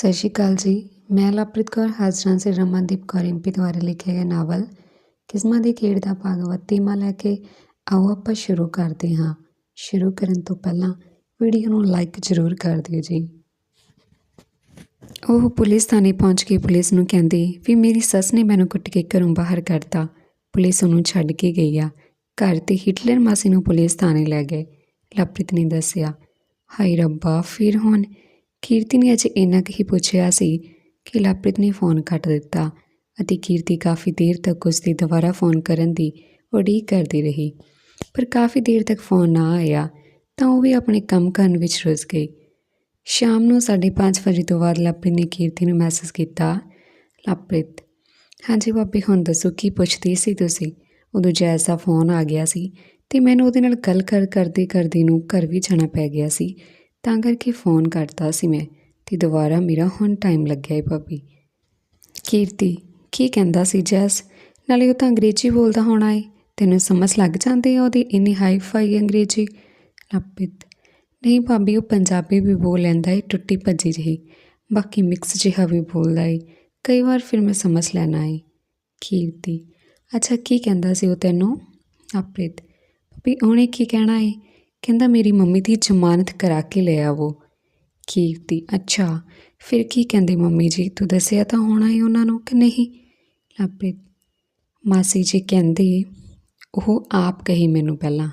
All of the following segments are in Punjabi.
ਸਤਿ ਸ਼੍ਰੀ ਅਕਾਲ ਜੀ। ਮੈਂ ਲਵਪ੍ਰੀਤ ਕੌਰ, ਹਾਜ਼ਰਾਂ ਸੇ ਰਮਨਦੀਪ ਕੌਰ ਐਮਪੀ ਦੁਆਰਾ ਲਿਖਿਆ ਗਿਆ ਨਾਵਲ। ਕਿਸਮਾਂ ਦੀ ਖੇਡ ਦਾ ਭਾਗਵਤ ਤੀਮਾ ਲੈ ਕੇ ਆਓ ਆਪਾਂ ਸ਼ੁਰੂ ਕਰਦੇ ਹਾਂ। ਸ਼ੁਰੂ ਕਰਨ ਤੋਂ ਪਹਿਲਾਂ ਵੀਡੀਓ ਨੂੰ ਲਾਈਕ ਜ਼ਰੂਰ ਕਰ ਦਿਓ ਜੀ। ਉਹ ਪੁਲਿਸ ਥਾਣੇ ਪਹੁੰਚ ਕੇ ਪੁਲਿਸ ਨੂੰ ਕਹਿੰਦੀ, ਵੀ ਮੇਰੀ ਸੱਸ ਨੇ ਮੈਨੂੰ ਕੁੱਟ ਕੇ ਘਰੋਂ ਬਾਹਰ ਕੱਢਤਾ। ਪੁਲਿਸ ਉਹਨੂੰ ਛੱਡ ਕੇ ਗਈ ਆ। ਘਰ ਤੇ ਹਿਟਲਰ ਮਾਸੀ ਨੂੰ ਪੁਲਿਸ ਥਾਣੇ ਲੈ ਗਏ। ਲਵਪ੍ਰੀਤ ਨੇ ਦੱਸਿਆ ਹਾਈ ਰੱਬਾ, ਫਿਰ ਹੁਣ ਕੀਰਤੀ ਨੇ ਅਜੇ ਇੰਨਾ ਕੁ ਹੀ ਪੁੱਛਿਆ ਸੀ ਕਿ ਲਵਪ੍ਰੀਤ ਨੇ ਫੋਨ ਕੱਟ ਦਿੱਤਾ ਅਤੇ ਕੀਰਤੀ ਕਾਫੀ ਦੇਰ ਤੱਕ ਉਸ ਦੀ ਦੁਬਾਰਾ ਫੋਨ ਕਰਨ ਦੀ ਉਡੀਕ ਕਰਦੀ ਰਹੀ। ਪਰ ਕਾਫੀ ਦੇਰ ਤੱਕ ਫੋਨ ਨਾ ਆਇਆ ਤਾਂ ਉਹ ਵੀ ਆਪਣੇ ਕੰਮ ਕਰਨ ਵਿੱਚ ਰੁੱਝ ਗਈ। ਸ਼ਾਮ ਨੂੰ 5:30 ਵਜੇ ਤੋਂ ਬਾਅਦ ਲਵਪ੍ਰੀਤ ਨੇ ਕੀਰਤੀ ਨੂੰ ਮੈਸੇਜ ਕੀਤਾ, ਲਵਪ੍ਰੀਤ, ਹਾਂਜੀ ਬਾਬੀ ਹੁਣ ਦੱਸੋ ਕੀ ਪੁੱਛਦੀ ਸੀ ਤੁਸੀਂ? ਉਦੋਂ ਜੈਸ ਦਾ ਫੋਨ ਆ ਗਿਆ ਸੀ ਤੇ ਮੈਨੂੰ ਉਹਦੇ ਨਾਲ ਗੱਲ ਕਰ ਕਰਦੇ ਕਰਦੇ ਨੂੰ ਘਰ ਵੀ ਜਾਣਾ ਪੈ ਗਿਆ ਸੀ। ਤਾਂ ਕਰਕੇ ਫੋਨ ਕਰਤਾ ਸੀ ਮੈਂ ਤੇ ਦੁਬਾਰਾ ਮੇਰਾ ਹੁਣ ਟਾਈਮ ਲੱਗਿਆ ਏ ਭਾਬੀ। ਕੀਰਤੀ, ਕੀ ਕਹਿੰਦਾ ਸੀ ਜੈਸ? ਨਾਲੇ ਉਹ ਤਾਂ ਅੰਗਰੇਜ਼ੀ ਬੋਲਦਾ ਹੋਣਾ ਏ। ਤੈਨੂੰ ਸਮਝ ਲੱਗ ਜਾਂਦੀ ਹੈ ਉਹਦੀ ਇੰਨੀ ਹਾਈ ਫਾਈ ਅੰਗਰੇਜ਼ੀ? ਲਪਿਤ। ਨਹੀਂ ਭਾਬੀ, ਉਹ ਪੰਜਾਬੀ ਵੀ ਬੋਲ ਲੈਂਦਾ ਏ, ਟੁੱਟੀ ਭੱਜੀ ਜਿਹੀ। ਬਾਕੀ ਮਿਕਸ ਜਿਹਾ ਵੀ ਬੋਲਦਾ ਏ। ਕਈ ਵਾਰ ਫਿਰ ਮੈਂ ਸਮਝ ਲੈਣਾ ਏ। ਕੀਰਤੀ। ਅੱਛਾ, ਕੀ ਕਹਿੰਦਾ ਸੀ ਉਹ ਤੈਨੂੰ? ਲਪਿਤ। ਭਾਬੀ, ਉਹਨੇ ਕੀ ਕਹਿਣਾ ਏ? ਕਹਿੰਦਾ, ਮੇਰੀ ਮੰਮੀ ਦੀ ਜ਼ਮਾਨਤ ਕਰਾ ਕੇ ਲੈ ਆਵੋ। ਕੀਰਤੀ, ਅੱਛਾ, ਫਿਰ ਕੀ ਕਹਿੰਦੇ ਮੰਮੀ ਜੀ? ਤੂੰ ਦੱਸਿਆ ਤਾਂ ਹੋਣਾ ਹੀ ਉਹਨਾਂ ਨੂੰ ਕਿ ਨਹੀਂ? ਲਵਪ੍ਰੀਤ ਮਾਸੀ ਜੀ ਕਹਿੰਦੇ, ਉਹ ਆਪ ਕਹੀ ਮੈਨੂੰ ਪਹਿਲਾਂ।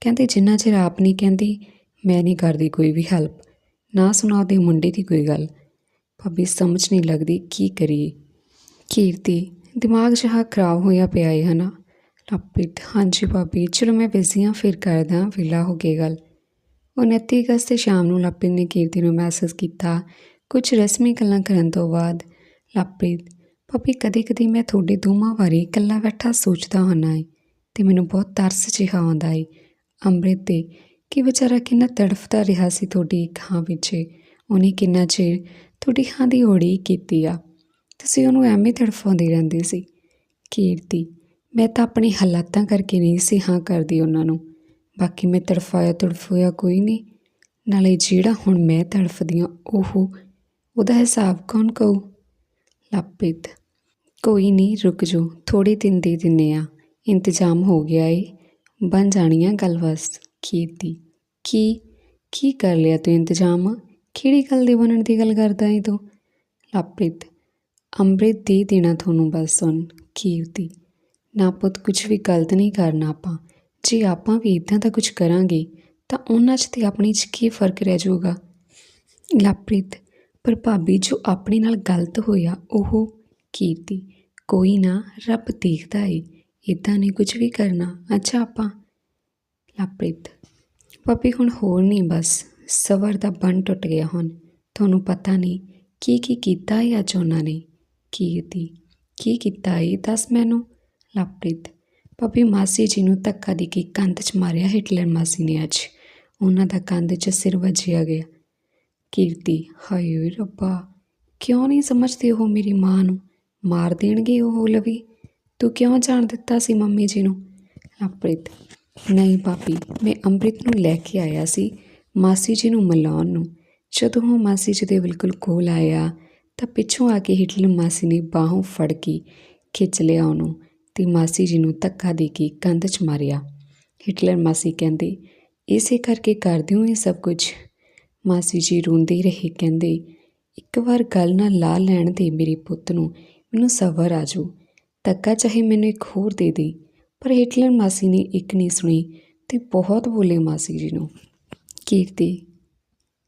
ਕਹਿੰਦੇ, ਜਿੰਨਾ ਚਿਰ ਆਪ ਨਹੀਂ ਕਹਿੰਦੀ, ਮੈਂ ਨਹੀਂ ਕਰਦੀ ਕੋਈ ਵੀ ਹੈਲਪ ਨਾ ਸੁਣਾਓ ਦੇ ਮੁੰਡੇ ਦੀ ਕੋਈ ਗੱਲ। ਭਾਬੀ, ਸਮਝ ਨਹੀਂ ਲੱਗਦੀ, ਕੀ ਕਰੀਏ? ਕੀਰਤੀ, ਦਿਮਾਗ ਜਿਹਾ ਖਰਾਬ ਹੋਇਆ ਪਿਆ ਹੈ ਹਨਾ? ਲਵਪ੍ਰੀਤ ਹਾਂਜੀ ਭਾਬੀ, ਚਲੋ ਮੈਂ ਬਿਜ਼ੀ ਹਾਂ, ਫਿਰ ਕਰਦਾ ਵਿਲਾ ਹੋ ਗਈ ਗੱਲ। 29 ਅਗਸਤ ਤੇ ਸ਼ਾਮ ਨੂੰ ਲਵਪ੍ਰੀਤ ਨੇ ਕੀਰਤੀ ਨੂੰ ਮੈਸੇਜ ਕੀਤਾ। ਕੁਝ ਰਸਮੀ ਗੱਲਾਂ ਕਰਨ ਤੋਂ ਬਾਅਦ ਲਵਪ੍ਰੀਤ ਭਾਬੀ ਕਦੇ ਕਦੇ ਮੈਂ ਤੁਹਾਡੇ ਦੋਵਾਂ ਬਾਰੇ ਇਕੱਲਾ ਬੈਠਾ ਸੋਚਦਾ ਹੁੰਦਾ ਏ, ਤੇ ਮੈਨੂੰ ਬਹੁਤ ਤਰਸ ਜਿਹਾ ਆਉਂਦਾ ਏ। ਅੰਮ੍ਰਿਤ ਤੇ ਕਿ ਵਿਚਾਰਾ ਕਿੰਨਾ ਤੜਫਦਾ ਰਿਹਾ ਸੀ ਤੁਹਾਡੀ ਇੱਕ ਹਾਂ ਵਿੱਚ। ਉਹਨੇ ਕਿੰਨਾ ਚਿਰ ਤੁਹਾਡੀ ਹਾਂ ਦੀ ਓੜੀ ਕੀਤੀ ਆ। ਤੁਸੀਂ ਉਹਨੂੰ ਐਵੇਂ ਤੜਫਾਉਂਦੇ ਰਹਿੰਦੇ ਸੀ। ਕੀਰਤੀ ਮੈਂ ਤਾਂ ਆਪਣੀ ਹਾਲਾਤਾਂ ਕਰਕੇ ਨਹੀਂ ਸੀ ਹਾਂ ਕਰਦੀ ਉਹਨਾਂ ਨੂੰ। ਬਾਕੀ ਮੈਂ ਤੜਫਾਇਆ ਤੜਫੋਇਆ ਕੋਈ ਨਹੀਂ। ਨਾਲੇ ਜਿਹੜਾ ਹੁਣ ਮੈਂ ਤੜਫਦੀ ਹਾਂ, ਉਹ ਉਹਦਾ ਹਿਸਾਬ ਕੌਣ ਕਹੂ? ਲਪਿਤ। ਕੋਈ ਨਹੀਂ, ਰੁਕ ਜੋ ਥੋੜੀ ਦਿਨ ਦੇ ਦਿੰਨੇ ਆ। ਇੰਤਜ਼ਾਮ ਹੋ ਗਿਆ ਏ। ਬਣ ਜਾਣੀ ਆ ਗੱਲ ਬਸ। ਕੀਰਤੀ ਕੀ? ਕੀ ਕਰ ਲਿਆ ਤੂੰ ਇੰਤਜ਼ਾਮ? ਕਿਹੜੀ ਗੱਲ ਦੇ ਬਣਨ ਦੀ ਗੱਲ ਕਰਦਾ ਏ ਤੂੰ? ਲਪਿਤ। ਅੰਮ੍ਰਿਤ ਦੇ ਦੇਣਾ ਤੁਹਾਨੂੰ ਬਸ ਸੁਣ ਕੀਰਤੀ ਨਾ ਪੁੱਤ ਕੁਝ ਵੀ ਗਲਤ ਨਹੀਂ ਕਰਨਾ ਆਪਾਂ। ਜੇ ਆਪਾਂ ਵੀ ਇਦਾਂ ਦਾ ਕੁਝ ਕਰਾਂਗੇ, ਤਾਂ ਉਹਨਾਂ 'ਚ ਤੇ ਆਪਣੀ 'ਚ ਕੀ ਫ਼ਰਕ ਰਹਿ ਜਾਊਗਾ? ਲਵਪ੍ਰੀਤ ਪਰ ਭਾਬੀ ਜੋ ਆਪਣੇ ਨਾਲ ਗਲਤ ਹੋਇਆ, ਉਹ ਕੀਰਤੀ। ਕੋਈ ਨਾ, ਰੱਬ ਦੇਖਦਾ ਏ ਇਦਾਂ ਨਹੀਂ ਕੁਝ ਵੀ ਕਰਨਾ। ਅੱਛਾ ਆਪਾਂ। ਲਵਪ੍ਰੀਤ ਭਾਬੀ ਹੁਣ ਹੋਰ ਨਹੀਂ, ਬਸ ਸਵਰ ਦਾ ਬੰਨ ਟੁੱਟ ਗਿਆ ਹੁਣ। ਤੁਹਾਨੂੰ ਪਤਾ ਨਹੀਂ, ਕੀ ਕੀ ਕੀਤਾ ਏ ਅੱਜ ਉਹਨਾਂ ਨੇ? ਕੀਰਤੀ, ਕੀ ਕੀਤਾ ਏ? ਦੱਸ ਮੈਨੂੰ। ਲਵਪ੍ਰੀਤ ਭਾਬੀ ਮਾਸੀ ਜੀ ਨੂੰ ਧੱਕਾ ਦੇ ਕੇ ਕੰਧ 'ਚ ਮਾਰਿਆ ਹਿਟਲਰ ਮਾਸੀ ਨੇ ਅੱਜ। ਉਹਨਾਂ ਦਾ ਕੰਧ 'ਚ ਸਿਰ ਵੱਜਿਆ ਗਿਆ। ਕੀਰਤੀ, ਹਾਏ ਰੱਬਾ, ਕਿਉਂ ਨਹੀਂ ਸਮਝਦੇ ਉਹ ਮੇਰੀ ਮਾਂ ਨੂੰ? ਮਾਰ ਦੇਣਗੇ ਉਹ ਲਵੀ? ਤੂੰ ਕਿਉਂ ਜਾਣ ਦਿੱਤਾ ਸੀ ਮੰਮੀ ਜੀ ਨੂੰ? ਲਵਪ੍ਰੀਤ ਨਹੀਂ ਭਾਬੀ, ਮੈਂ ਅੰਮ੍ਰਿਤ ਨੂੰ ਲੈ ਕੇ ਆਇਆ ਸੀ ਮਾਸੀ ਜੀ ਨੂੰ ਮਿਲਾਉਣ ਨੂੰ। ਜਦੋਂ ਉਹ ਮਾਸੀ ਜੀ ਦੇ ਬਿਲਕੁਲ ਕੋਲ ਆਇਆ ਤਾਂ ਪਿੱਛੋਂ ਆ ਕੇ ਹਿਟਲਰ ਮਾਸੀ ਨੇ ਬਾਹੋਂ ਫੜ ਕੇ ਖਿੱਚ ਲਿਆ ਉਹਨੂੰ। ਤੇ ਮਾਸੀ ਜੀ ਨੂੰ ਧੱਕਾ ਦੇ ਕੇ ਕੰਧ 'ਚ ਮਾਰਿਆ। ਹਿਟਲਰ ਮਾਸੀ ਕਹਿੰਦੇ, ਇਸੇ ਕਰਕੇ ਕਰਦੇ ਹੋ ਇਹ ਸਭ ਕੁਝ? ਮਾਸੀ ਜੀ ਰੋਂਦੇ ਰਹੇ, ਕਹਿੰਦੇ, ਇੱਕ ਵਾਰ ਗੱਲ ਨਾ ਲਾ ਲੈਣ ਦੇ ਮੇਰੇ ਪੁੱਤ ਨੂੰ, ਮੈਨੂੰ ਸਬਰ ਆ ਜਾਊ। ਧੱਕਾ ਚਾਹੇ ਮੈਨੂੰ ਇੱਕ ਹੋਰ ਦੇ ਦੇ। ਪਰ ਹਿਟਲਰ ਮਾਸੀ ਨੇ ਇੱਕ ਨਹੀਂ ਸੁਣੀ ਤੇ ਬਹੁਤ ਬੋਲੇ ਮਾਸੀ ਜੀ ਨੂੰ। ਕੀਰਤੀ,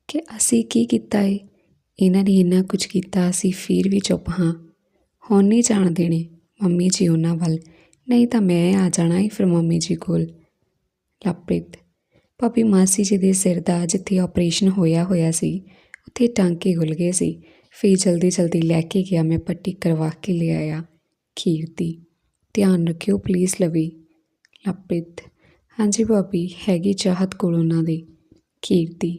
ਕਿ ਅਸੀਂ ਕੀ ਕੀਤਾ ਏ? ਇਹਨਾਂ ਨੇ ਇੰਨਾ ਕੁਝ ਕੀਤਾ, ਅਸੀਂ ਫਿਰ ਵੀ ਚੁੱਪ ਹਾਂ। ਹੁਣ ਨਹੀਂ ਜਾਣ ਦੇਣੇ। ਮੰਮੀ ਜੀ ਉਹਨਾਂ ਵੱਲ। ਨਹੀਂ ਤਾਂ ਮੈਂ ਆ ਜਾਣਾ ਹੀ ਫਿਰ ਮੰਮੀ ਜੀ ਕੋਲ। ਲਪ੍ਰਿਤ ਭਾਬੀ ਮਾਸੀ ਜੀ ਦੇ ਸਿਰ ਦਾ ਜਿੱਥੇ ਆਪਰੇਸ਼ਨ ਹੋਇਆ ਹੋਇਆ ਸੀ, ਉੱਥੇ ਟਾਂਕੇ ਖੁੱਲ ਗਏ ਸੀ। ਫਿਰ ਜਲਦੀ ਜਲਦੀ ਲੈ ਕੇ ਗਿਆ ਮੈਂ ਪੱਟੀ ਕਰਵਾ ਕੇ ਲੈ ਆਇਆ ਕੀਰਤੀ ਧਿਆਨ ਰੱਖਿਓ ਪਲੀਜ਼ ਲਵੀ। ਲਪ੍ਰਿਤ ਹਾਂਜੀ ਭਾਬੀ, ਹੈਗੀ ਚਾਹਤ ਕੋਲ ਉਹਨਾਂ ਦੀ ਕੀਰਤੀ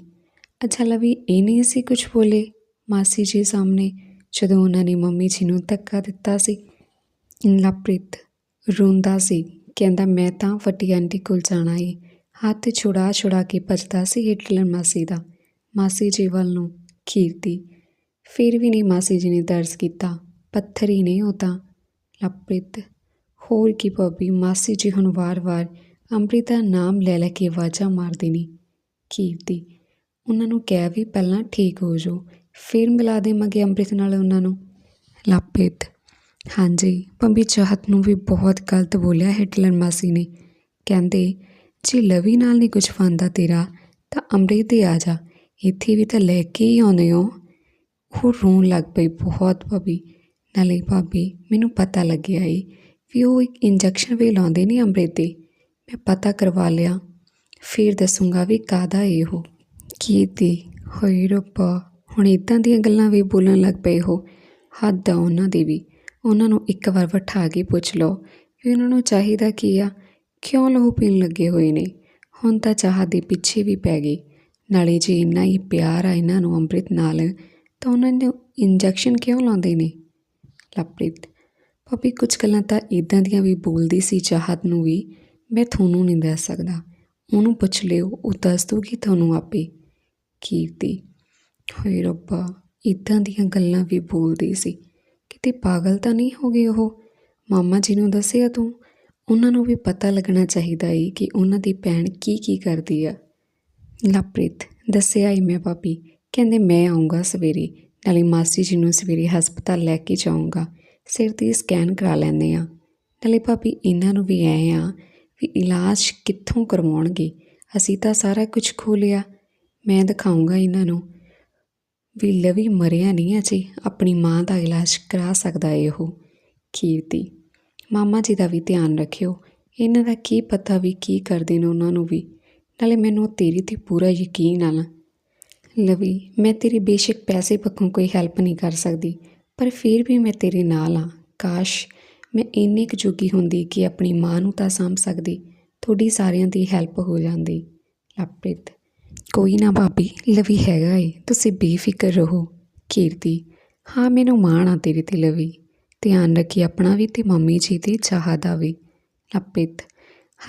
ਅੱਛਾ ਲਵੀ, ਇਹ ਨਹੀਂ ਸੀ ਕੁਝ ਬੋਲੇ ਮਾਸੀ ਜੀ ਸਾਹਮਣੇ ਜਦੋਂ ਉਹਨਾਂ ਨੇ ਮੰਮੀ ਜੀ ਨੂੰ ਧੱਕਾ ਦਿੱਤਾ ਸੀ? ਲਵਪ੍ਰੀਤ ਰੋਂਦਾ ਸੀ। ਕਹਿੰਦਾ, ਮੈਂ ਤਾਂ ਵੱਡੀ ਆਂਟੀ ਕੋਲ ਜਾਣਾ ਏ। ਹੱਥ ਛੁੜਾ ਛੁੜਾ ਕੇ ਭੱਜਦਾ ਸੀ ਹਿਟਲਰ ਮਾਸੀ ਦਾ। ਮਾਸੀ ਜੀ ਵੱਲ ਨੂੰ ਕੀਰਤੀ ਫਿਰ ਵੀ ਨਹੀਂ ਮਾਸੀ ਜੀ ਨੇ ਤਰਸ ਕੀਤਾ। ਪੱਥਰ ਹੀ ਨਹੀਂ ਉਹ ਤਾਂ। ਲਵਪ੍ਰੀਤ ਹੋਰ ਕੀ ਭਾਬੀ, ਮਾਸੀ ਜੀ ਹੁਣ ਵਾਰ-ਵਾਰ ਅੰਮ੍ਰਿਤ ਦਾ ਨਾਮ ਲੈ ਲੈ ਕੇ ਆਵਾਜ਼ਾਂ ਮਾਰਦੇ ਨੇ। ਕੀਰਤੀ ਉਹਨਾਂ ਨੂੰ ਕਹਿ ਵੀ ਪਹਿਲਾਂ ਠੀਕ ਹੋ ਜਾਓ, ਫਿਰ ਮਿਲਾ ਦੇਵਾਂਗੇ ਅੰਮ੍ਰਿਤ ਨਾਲ ਉਹਨਾਂ ਨੂੰ। ਲਵਪ੍ਰੀਤ ਹਾਂਜੀ ਪੰਬੀ ਚਾਹਤ ਨੂੰ ਵੀ ਬਹੁਤ ਗਲਤ ਬੋਲਿਆ ਹਿਟਲਰ ਮਾਸੀ ਨੇ। ਕਹਿੰਦੇ, ਜੇ ਲਵੀ ਨਾਲ ਨਹੀਂ ਕੁਝ ਫਾਂਦਾ ਤੇਰਾ, ਤਾਂ ਅੰਮ੍ਰਿਤ ਤੇ ਆ ਜਾ, ਇੱਥੇ ਵੀ ਤਾਂ ਲੈ ਕੇ ਹੀ ਆਉਂਦੇ ਹੋ। ਉਹ ਰੋਣ ਲੱਗ ਪਈ ਬਹੁਤ ਭਾਬੀ। ਨਾਲੇ ਭਾਬੀ, ਮੈਨੂੰ ਪਤਾ ਲੱਗਿਆ ਏ ਵੀ ਉਹ ਇੱਕ ਇੰਜੈਕਸ਼ਨ ਵੀ ਲਾਉਂਦੇ ਨਹੀਂ ਅੰਮ੍ਰਿਤ ਤੇ ਮੈਂ ਪਤਾ ਕਰਵਾ ਲਿਆ। ਫਿਰ ਦੱਸੂਗਾ ਵੀ ਕਾਦਾ ਏ ਉਹ। ਕੀ ਤੇ? ਹੋਈ ਰੱਬਾ, ਹੁਣ ਇਦਾਂ ਦੀਆਂ ਗੱਲਾਂ ਵੀ ਬੋਲਣ ਲੱਗ ਪਏ ਹੋ ਹੱਦ ਆ ਉਹਨਾਂ ਦੀ ਵੀ। ਉਹਨਾਂ ਨੂੰ ਇੱਕ ਵਾਰ ਬਿਠਾ ਕੇ ਪੁੱਛ ਲਓ ਵੀ ਉਹਨਾਂ ਨੂੰ ਚਾਹੀਦਾ ਕੀ ਆ? ਕਿਉਂ ਲਹੂ ਪੀਣ ਲੱਗੇ ਹੋਏ ਨੇ? ਹੁਣ ਤਾਂ ਚਾਹ ਦੇ ਪਿੱਛੇ ਵੀ ਪੈ ਗਏ ਨਾਲੇ ਜੇ ਇੰਨਾ ਹੀ ਪਿਆਰ ਆ ਇਹਨਾਂ ਨੂੰ ਅੰਮ੍ਰਿਤ ਨਾਲ, ਤਾਂ ਉਹਨਾਂ ਨੂੰ ਇੰਜੈਕਸ਼ਨ ਕਿਉਂ ਲਾਉਂਦੇ ਨੇ? ਲਵਪ੍ਰੀਤ, ਭਾਬੀ ਕੁਝ ਗੱਲਾਂ ਤਾਂ ਇਦਾਂ ਦੀਆਂ ਵੀ ਬੋਲਦੀ ਸੀ ਚਾਹਤ ਨੂੰ ਵੀ, ਮੈਂ ਤੁਹਾਨੂੰ ਨਹੀਂ ਦੱਸ ਸਕਦਾ। ਉਹਨੂੰ ਪੁੱਛ ਲਿਓ, ਉਹ ਦੱਸ ਦੂਗੀ ਤੁਹਾਨੂੰ ਆਪੇ। ਕੀਰਤੀ, ਹੋਏ ਰੱਬਾ ਇਦਾਂ ਦੀਆਂ ਗੱਲਾਂ ਵੀ ਬੋਲਦੀ ਸੀ। ਕਿਤੇ ਪਾਗਲ ਤਾਂ ਨਹੀਂ ਹੋ ਗਏ ਉਹ? ਮਾਮਾ ਜੀ ਨੂੰ ਦੱਸਿਆ ਤੂੰ? ਉਹਨਾਂ ਨੂੰ ਵੀ ਪਤਾ ਲੱਗਣਾ ਚਾਹੀਦਾ ਏ ਕਿ ਉਹਨਾਂ ਦੀ ਭੈਣ ਕੀ ਕੀ ਕਰਦੀ ਆ। ਲਵਪ੍ਰੀਤ, ਦੱਸਿਆ ਹੀ ਮੈਂ ਭਾਬੀ। ਕਹਿੰਦੇ ਮੈਂ ਆਉਂਗਾ ਸਵੇਰੇ, ਨਾਲੇ ਮਾਸੀ ਜੀ ਨੂੰ ਸਵੇਰੇ ਹਸਪਤਾਲ ਲੈ ਕੇ ਜਾਊਂਗਾ। ਸਿਰ ਦੀ ਸਕੈਨ ਕਰਾ ਲੈਂਦੇ ਆ। ਨਾਲੇ ਭਾਬੀ, ਇਹਨਾਂ ਨੂੰ ਵੀ ਐ ਆ ਵੀ ਇਲਾਜ ਕਿੱਥੋਂ ਕਰਵਾਉਣਗੇ? ਅਸੀਂ ਤਾਂ ਸਾਰਾ ਕੁਝ ਖੋਲਿਆ ਮੈਂ ਦਿਖਾਊਂਗਾ ਇਹਨਾਂ ਨੂੰ। ਵੀ ਲਵੀ ਮਰਿਆ ਨਹੀਂ ਅਜੇ ਆਪਣੀ ਮਾਂ ਦਾ ਇਲਾਜ ਕਰਾ ਸਕਦਾ ਏ ਉਹ ਕੀਰਤੀ ਮਾਮਾ ਜੀ ਦਾ ਵੀ ਧਿਆਨ ਰੱਖਿਓ, ਇਹਨਾਂ ਦਾ ਕੀ ਪਤਾ ਵੀ ਕੀ ਕਰਦੇ ਨੇ ਉਹਨਾਂ ਨੂੰ ਵੀ, ਨਾਲੇ ਮੈਨੂੰ ਤੇਰੀ ਤੇ ਪੂਰਾ ਯਕੀਨ ਆ ਲਵੀ, ਮੈਂ ਤੇਰੀ ਬੇਸ਼ੱਕ ਪੈਸੇ ਪੱਖੋਂ ਕੋਈ ਹੈਲਪ ਨਹੀਂ ਕਰ ਸਕਦੀ, ਪਰ ਫਿਰ ਵੀ ਮੈਂ ਤੇਰੇ ਨਾਲ ਆ। ਕਾਸ਼ ਮੈਂ ਇੰਨੀ ਕੁ ਜੋਗੀ ਹੁੰਦੀ ਕਿ ਆਪਣੀ ਮਾਂ ਨੂੰ ਤਾਂ ਸਾਂਭ ਸਕਦੀ ਤੁਹਾਡੀ ਸਾਰਿਆਂ ਦੀ ਹੈਲਪ ਹੋ ਜਾਂਦੀ। ਲਵਪ੍ਰੀਤ। ਕੋਈ ਨਾ ਭਾਬੀ, ਲਵੀ ਹੈਗਾ ਏ। ਤੁਸੀਂ ਬੇਫਿਕਰ ਰਹੋ, ਕੀਰਤੀ। ਹਾਂ, ਮੈਨੂੰ ਮਾਣ ਆ ਤੇਰੇ ਤੇ ਲਵੀ। ਧਿਆਨ ਰੱਖੀ ਆਪਣਾ ਵੀ ਤੇ ਮੰਮੀ ਜੀ ਦੀ ਚਾਹ ਦਾ ਵੀ। ਲਵਪ੍ਰੀਤ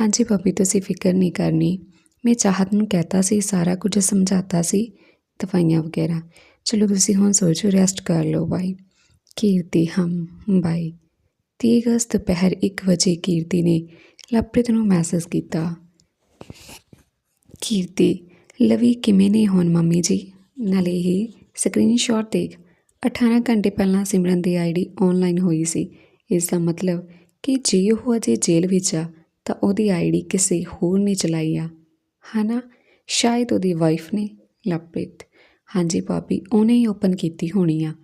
ਹਾਂਜੀ ਭਾਬੀ, ਤੁਸੀਂ ਫਿਕਰ ਨਹੀਂ ਕਰਨੀ। ਮੈਂ ਚਾਹਤ ਨੂੰ ਕਹਿਤਾ ਸੀ, ਸਾਰਾ ਕੁਝ ਸਮਝਾਤਾ ਸੀ, ਦਵਾਈਆਂ ਵਗੈਰਾ। ਚਲੋ ਤੁਸੀਂ ਹੁਣ ਸੋਚੋ ਰੈਸਟ ਕਰ ਲਓ ਬਾਈ ਕੀਰਤੀ, ਹਮ ਬਾਈ 30 ਅਗਸਤ ਦੁਪਹਿਰ 1 ਵਜੇ ਕੀਰਤੀ ਨੇ ਲਵਪ੍ਰੀਤ ਨੂੰ ਮੈਸੇਜ ਕੀਤਾ। ਕੀਰਤੀ ਲਵੀ ਕਿਵੇਂ ਨੇ ਹੋਣ, ਮੰਮੀ ਜੀ? ਨਾਲੇ ਹੀ ਸਕਰੀਨਸ਼ਾਟ ਦੇਖ 18 ਘੰਟੇ ਪਹਿਲਾਂ ਸਿਮਰਨ ਦੀ ਆਈਡੀ ਆਨਲਾਈਨ ਹੋਈ ਸੀ। ਇਸ ਦਾ ਮਤਲਬ ਕਿ ਜੇ ਉਹ ਅਜੇ ਜੇਲ੍ਹ ਵਿੱਚ ਆ, ਤਾਂ ਉਹਦੀ ਆਈਡੀ ਕਿਸੇ ਹੋਰ ਨੇ ਚਲਾਈ ਆ। ਹਨਾ? ਸ਼ਾਇਦ ਉਹਦੀ ਵਾਈਫ ਨੇ, ਲਵਪ੍ਰੀਤ। ਹਾਂਜੀ ਭਾਬੀ, ਉਹਨੇ ਹੀ ਓਪਨ ਕੀਤੀ ਹੋਣੀ ਆ।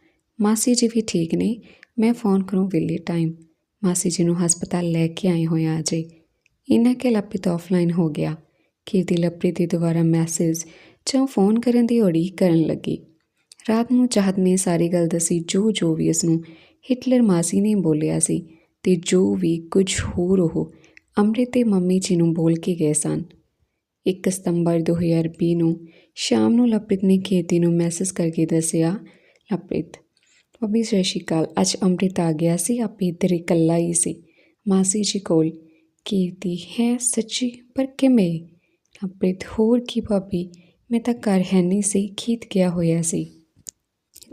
ਮਾਸੀ ਜੀ ਵੀ ਠੀਕ ਨੇ? ਮੈਂ ਫੋਨ ਕਰੂੰ ਵੇਲੇ ਟਾਈਮ ਮਾਸੀ ਜੀ ਨੂੰ ਹਸਪਤਾਲ ਲੈ ਕੇ ਆਏ ਹੋਏ ਆ ਅਜੇ। ਇਹਨਾਂ ਕੇ ਲਵਪ੍ਰੀਤ ਆਫਲਾਈਨ ਹੋ ਗਿਆ। ਕੀਰਤੀ ਲਵਪ੍ਰੀਤ ਦੇ ਦੁਬਾਰਾ ਮੈਸੇਜ ਜਾਂ ਫੋਨ ਕਰਨ ਦੀ ਉਡੀਕ ਕਰਨ ਲੱਗੀ। ਰਾਤ ਨੂੰ ਚਾਹਤ ਨੇ ਸਾਰੀ ਗੱਲ ਦੱਸੀ, ਜੋ ਜੋ ਵੀ ਉਸ ਨੂੰ ਹਿਟਲਰ ਮਾਸੀ ਨੇ ਬੋਲਿਆ ਸੀ ਤੇ ਜੋ ਵੀ ਕੁਝ ਹੋਰ ਉਹ ਅੰਮ੍ਰਿਤ ਤੇ ਮੰਮੀ ਜੀ ਨੂੰ ਬੋਲ ਕੇ ਗਏ ਸਨ। 1 ਸਤੰਬਰ 2020 ਨੂੰ ਸ਼ਾਮ ਨੂੰ ਲਵਪ੍ਰੀਤ ਨੇ ਖੇਤੀ ਨੂੰ ਮੈਸੇਜ ਕਰਕੇ ਦੱਸਿਆ ਲਵਪ੍ਰੀਤ ਭਾਬੀ ਸਤਿ ਸ਼੍ਰੀ ਅਕਾਲ, ਅੱਜ ਅੰਮ੍ਰਿਤ ਆ ਗਿਆ ਸੀ, ਆਪੇ ਇੱਧਰ ਇਕੱਲਾ ਹੀ ਸੀ। ਮਾਸੀ ਜੀ ਕੋਲ ਕੀਰਤੀ ਹੈ ਸੱਚੀ, ਪਰ ਕਿਵੇਂ? ਲਵਪ੍ਰੀਤ ਹੋਰ ਕੀ ਭਾਬੀ, ਮੈਂ ਤਾਂ ਘਰ ਹੈ ਨਹੀਂ ਸੀ, ਖੀਤ ਗਿਆ ਹੋਇਆ ਸੀ।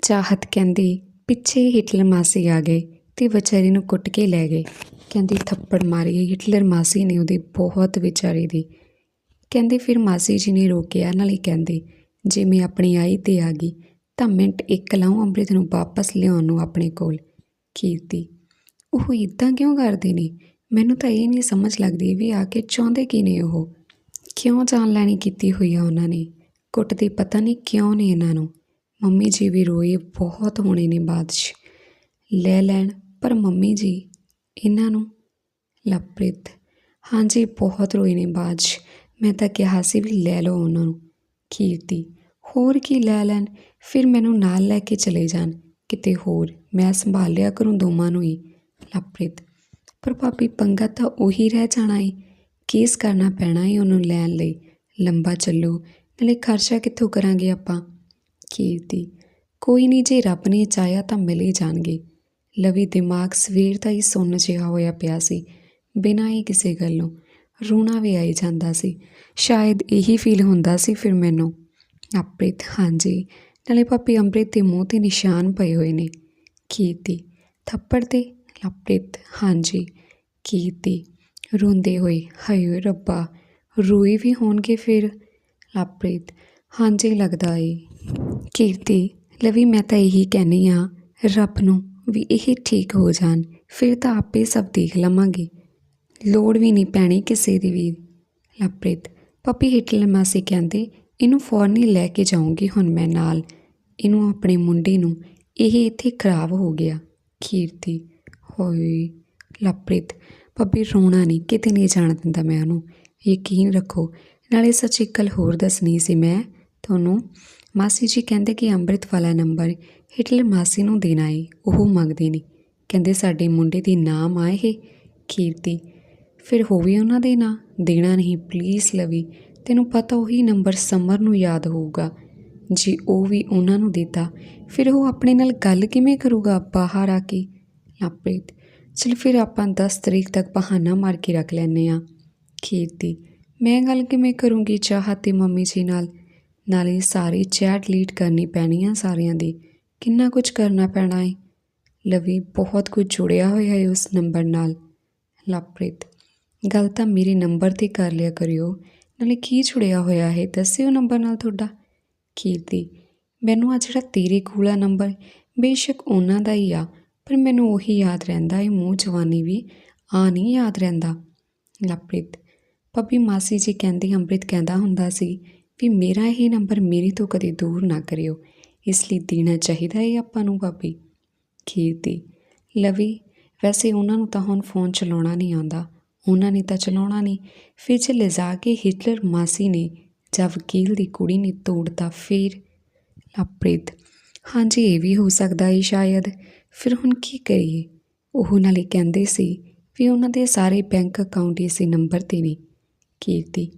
ਚਾਹਤ ਕਹਿੰਦੀ, ਪਿੱਛੇ ਹੀ ਹਿਟਲਰ ਮਾਸੀ ਆ ਗਏ ਤੇ ਵਿਚਾਰੀ ਨੂੰ ਕੁੱਟ ਕੇ ਲੈ ਗਏ। ਕਹਿੰਦੀ, ਥੱਪੜ ਮਾਰੀ ਹਿਟਲਰ ਮਾਸੀ ਨੇ ਉਹਦੀ ਬਹੁਤ ਵਿਚਾਰੀ ਦੀ। ਕਹਿੰਦੇ, ਫਿਰ ਮਾਸੀ ਜੀ ਨੇ ਰੋਕਿਆ, ਨਾਲੇ ਕਹਿੰਦੇ, ਜੇ ਮੈਂ ਆਪਣੀ ਆਈ ਤੇ ਆ ਗਈ, ਤਾਂ ਮਿੰਟ ਇੱਕ ਲਾਉਂ ਅੰਮ੍ਰਿਤ ਨੂੰ ਵਾਪਸ ਲਿਆਉਣ ਨੂੰ ਆਪਣੇ ਕੋਲ। ਕੀਰਤੀ, ਉਹ ਇਦਾਂ ਕਿਉਂ ਕਰਦੇ ਨੇ? ਮੈਨੂੰ ਤਾਂ ਇਹ ਨਹੀਂ ਸਮਝ ਲੱਗਦੀ ਵੀ ਆ ਕੇ ਚਾਹੁੰਦੇ ਕੀ ਨੇ ਉਹ। ਕਿਉਂ ਜਾਨ ਲੈਣੀ ਕੀਤੀ ਹੋਈ ਆ ਉਹਨਾਂ ਨੇ? ਕੁੱਟਦੇ ਪਤਾ ਨਹੀਂ ਕਿਉਂ ਨੇ ਇਹਨਾਂ ਨੂੰ? ਮੰਮੀ ਜੀ ਵੀ ਰੋਏ ਬਹੁਤ ਹੋਣੇ ਨੇ ਬਾਅਦ 'ਚ। ਲੈ ਲੈਣ, ਪਰ ਮੰਮੀ ਜੀ, ਇਹਨਾਂ ਨੂੰ? ਲਪ੍ਰਿਤ। ਹਾਂਜੀ, ਬਹੁਤ ਰੋਏ ਨੇ ਬਾਅਦ 'ਚ। ਮੈਂ ਤਾਂ ਕਿਹਾ ਸੀ ਵੀ ਲੈ ਲਓ ਉਹਨਾਂ ਨੂੰ। ਕੀਰਤੀ। ਹੋਰ ਕੀ ਲੈ ਲੈਣ? ਫਿਰ ਮੈਨੂੰ ਨਾਲ ਲੈ ਕੇ ਚਲੇ ਜਾਣ। ਕਿਤੇ ਹੋਰ। ਮੈਂ ਸੰਭਾਲਿਆ ਕਰੂੰ ਦੋਵਾਂ ਨੂੰ ਹੀ। ਲਪ੍ਰਿਤ। ਪਰ ਭਾਬੀ, ਪੰਗਾ ਤਾਂ ਉਹੀ ਰਹਿ ਜਾਣਾ ਏ। ਕੇਸ ਕਰਨਾ ਪੈਣਾ ਏ ਉਹਨੂੰ ਲੈਣ ਲਈ। ਲੰਬਾ ਚੱਲੂ, ਨਾਲੇ ਖਰਚਾ ਕਿੱਥੋਂ ਕਰਾਂਗੇ ਆਪਾਂ? ਕੀਰਤੀ ਕੋਈ ਨਹੀਂ ਜੇ ਰੱਬ ਨੇ ਚਾਹਿਆ ਤਾਂ ਮਿਲ ਹੀ ਜਾਣਗੇ। ਲਵੀ ਦਿਮਾਗ ਸਵੇਰ ਦਾ ਹੀ ਸੁੰਨ ਜਿਹਾ ਹੋਇਆ ਪਿਆ ਸੀ। ਬਿਨਾਂ ਹੀ ਕਿਸੇ ਗੱਲੋਂ ਰੋਣਾ ਵੀ ਆਈ ਜਾਂਦਾ ਸੀ। ਸ਼ਾਇਦ ਇਹੀ ਫੀਲ ਹੁੰਦਾ ਸੀ ਫਿਰ ਮੈਨੂੰ। ਆਪ੍ਰਿਤ ਹਾਂਜੀ। ਨਾਲੇ ਭਾਬੀ ਅੰਮ੍ਰਿਤ ਦੇ ਮੂੰਹ ਤੇ ਨਿਸ਼ਾਨ ਪਏ ਹੋਏ ਨੇ। ਕੀਰਤੀ ਥੱਪੜ ਤੇ? ਲਵਪ੍ਰੀਤ ਹਾਂਜੀ। ਕੀਰਤੀ ਰੋਂਦੇ ਹੋਏ, ਹਾਏ ਰੱਬਾ ਰੋਈ ਵੀ ਹੋਣਗੇ ਫਿਰ? ਲਵਪ੍ਰੀਤ ਹਾਂਜੀ ਲੱਗਦਾ ਏ। ਕੀਰਤੀ, ਲਵੀ ਮੈਂ ਤਾਂ ਇਹੀ ਕਹਿੰਦੀ ਆ, ਰੱਬ ਨੂੰ ਵੀ ਇਹ ਠੀਕ ਹੋ ਜਾਣ, ਫਿਰ ਤਾਂ ਆਪੇ ਸਭ ਦੇਖ ਲਵਾਂਗੇ। ਲੋੜ ਵੀ ਨਹੀਂ ਪੈਣੀ ਕਿਸੇ ਦੀ ਵੀ। ਲਵਪ੍ਰੀਤ ਪੱਪੀ ਹਿਟਲਰ ਮਾਸੀ ਕਹਿੰਦੇ, ਇਹਨੂੰ ਫੌਰਨ ਹੀ ਲੈ ਕੇ ਜਾਊਂਗੀ ਹੁਣ ਮੈਂ ਨਾਲ। ਇਹਨੂੰ ਆਪਣੇ ਮੁੰਡੇ ਨੂੰ, ਇਹ ਇੱਥੇ ਖਰਾਬ ਹੋ ਗਿਆ। ਕੀਰਤੀ ਹੋਈ ਲਵਪ੍ਰੀਤ ਪੱਪੀ ਰੋਣਾ ਨਹੀਂ, ਕਿਤੇ ਨਹੀਂ ਜਾਣ ਦਿੰਦਾ ਮੈਂ ਉਹਨੂੰ। ਯਕੀਨ ਰੱਖੋ, ਨਾਲੇ ਸੱਚ ਇੱਕ ਗੱਲ ਹੋਰ ਦੱਸਣੀ ਸੀ ਮੈਂ ਤੁਹਾਨੂੰ। ਮਾਸੀ ਜੀ ਕਹਿੰਦੇ ਕਿ ਅੰਮ੍ਰਿਤ ਵਾਲਾ ਨੰਬਰ ਹਿਟਲਰ ਮਾਸੀ ਨੂੰ ਦੇਣਾ ਏ, ਉਹ ਮੰਗਦੇ ਨੇ। ਕਹਿੰਦੇ ਸਾਡੇ ਮੁੰਡੇ ਦੀ ਨਾਮ ਆ ਇਹ, ਕੀਰਤੀ। ਫਿਰ ਹੋਵੇ ਉਹਨਾਂ ਦੇ ਨਾਂ, ਦੇਣਾ ਨਹੀਂ ਪਲੀਜ਼ ਲਵੀ, ਤੈਨੂੰ ਪਤਾ ਉਹੀ ਨੰਬਰ ਸਮਰ ਨੂੰ ਯਾਦ ਹੋਊਗਾ। ਜੇ ਉਹ ਵੀ ਉਹਨਾਂ ਨੂੰ ਦਿੱਤਾ, ਫਿਰ ਉਹ ਆਪਣੇ ਨਾਲ ਗੱਲ ਕਿਵੇਂ ਕਰੂਗਾ, ਬਾਹਰ ਆ ਕੇ? ਲਵਪ੍ਰੀਤ ਚਲ ਫਿਰ ਆਪਾਂ 10 ਤਰੀਕ ਤੱਕ ਬਹਾਨਾ ਮਾਰ ਕੇ ਰੱਖ ਲੈਨੇ ਆ ਕੀਰਤੀ ਮੈਂ ਗੱਲ ਕਿਵੇਂ ਕਰੂੰਗੀ ਚਾਹ ਤੇ ਮੰਮੀ ਜੀ ਨਾਲ? ਨਾਲੇ ਸਾਰੀ ਚੈਟ ਲੀਡ ਕਰਨੀ ਪੈਣੀ ਆ ਸਾਰਿਆਂ ਦੀ। ਕਿੰਨਾ ਕੁਝ ਕਰਨਾ ਪੈਣਾ ਹੈ ਲਵੀ, ਬਹੁਤ ਕੁਝ ਜੁੜਿਆ ਹੋਇਆ ਹੈ ਉਸ ਨੰਬਰ ਨਾਲ। ਲਵਪ੍ਰੀਤ, ਗੱਲ ਤਾਂ ਮੇਰੇ ਨੰਬਰ ਤੇ ਕਰ ਲਿਆ ਕਰਿਓ। ਨਾਲੇ ਕੀ ਜੁੜਿਆ ਹੋਇਆ ਹੈ ਦੱਸਿਓ ਨੰਬਰ ਨਾਲ ਤੁਹਾਡਾ। ਕੀਰਤੀ ਮੈਨੂੰ ਆ ਜਿਹੜਾ ਤੇਰੇ ਕੋਲ ਆ ਨੰਬਰ, ਬੇਸ਼ੱਕ ਉਹਨਾਂ ਦਾ ਹੀ ਆ। ਪਰ ਮੈਨੂੰ ਉਹੀ ਯਾਦ ਰਹਿੰਦਾ ਏ ਮੂੰਹ ਜਵਾਨੀ ਵੀ। ਆ ਨਹੀਂ ਯਾਦ ਰਹਿੰਦਾ। ਲਵਪ੍ਰੀਤ ਪੱਪੀ ਮਾਸੀ ਜੀ ਕਹਿੰਦੀ, ਅੰਮ੍ਰਿਤ ਕਹਿੰਦਾ ਹੁੰਦਾ ਸੀ ਵੀ ਮੇਰਾ ਇਹ ਨੰਬਰ ਮੇਰੇ ਤੋਂ ਕਦੇ ਦੂਰ ਨਾ ਕਰਿਓ। ਇਸ ਲਈ ਦੇਣਾ ਚਾਹੀਦਾ ਏ ਆਪਾਂ ਨੂੰ ਭਾਬੀ। ਕੀਰਤੀ ਲਵੀ, ਵੈਸੇ ਉਹਨਾਂ ਨੂੰ ਤਾਂ ਹੁਣ ਫੋਨ ਚਲਾਉਣਾ ਨਹੀਂ ਆਉਂਦਾ। ਉਹਨਾਂ ਨੇ ਤਾਂ ਚਲਾਉਣਾ ਨਹੀਂ। ਫਿਰ ਜੇ ਲਿਜਾ ਕੇ ਹਿਟਲਰ ਮਾਸੀ ਨੇ ਜਾਂ ਵਕੀਲ ਦੀ ਕੁੜੀ ਨੇ ਤੋੜਤਾ ਫਿਰ? ਲਵਪ੍ਰੀਤ ਹਾਂਜੀ, ਇਹ ਵੀ ਹੋ ਸਕਦਾ ਏ ਸ਼ਾਇਦ। ਫਿਰ ਹੁਣ ਕੀ ਕਰੀਏ? ਉਹ ਨਾਲੇ ਕਹਿੰਦੇ ਸੀ, ਵੀ ਉਹਨਾਂ ਦੇ ਸਾਰੇ ਬੈਂਕ ਅਕਾਊਂਟ ਇਸੇ ਨੰਬਰ ਤੇ ਨੇ। ਕੀਰਤੀ,